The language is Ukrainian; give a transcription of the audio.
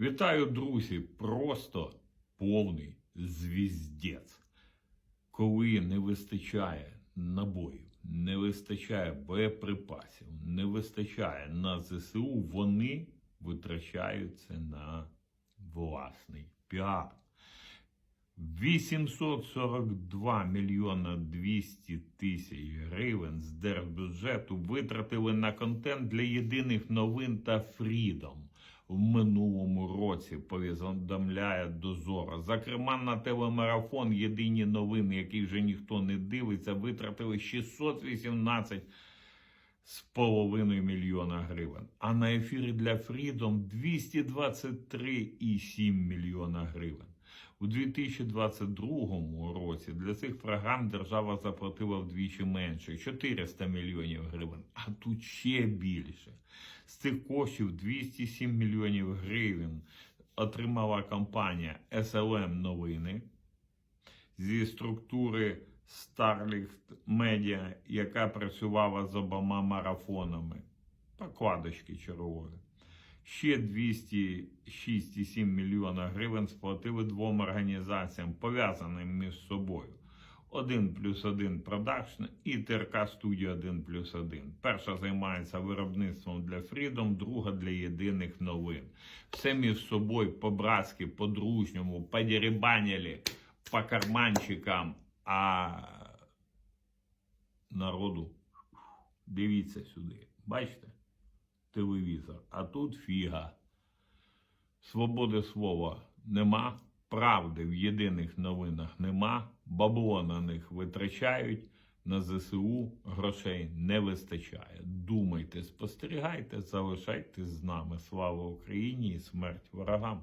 Вітаю, друзі! Просто повний звіздець. Коли не вистачає набоїв, не вистачає боєприпасів, не вистачає на ЗСУ, вони витрачаються на власний піар. 842 мільйона 200 тисяч гривень з держбюджету витратили на контент для єдиних новин та Freedom в минулому році, повідомляє Дозора. Зокрема, на телемарафон єдині новини, які вже ніхто не дивиться, витратили 618 з половиною мільйона гривень. А на ефірі для Freedom 223,7 мільйона гривень. У 2022 році для цих програм держава заплатила вдвічі менше 400 мільйонів гривень, а тут ще більше. З цих коштів 207 мільйонів гривень отримала компанія SLM Новини зі структури Starlift Media, яка працювала з обома марафонами. Покладочки чергові. Ще 206,7 мільйона гривень сплатили двом організаціям, пов'язаним між собою. 1 плюс 1 продакшн і ТРК Студія 1 плюс 1. Перша займається виробництвом для Freedom, друга для єдиних новин. Все між собою по-братськи, по-дружньому, подеребанили по карманчикам, а народу дивіться сюди. Бачите? телевізор. А тут фіга. Свободи слова нема, правди в єдиних новинах нема, бабло на них витрачають, на ЗСУ грошей не вистачає. Думайте, спостерігайте, залишайтесь з нами. Слава Україні і смерть ворогам!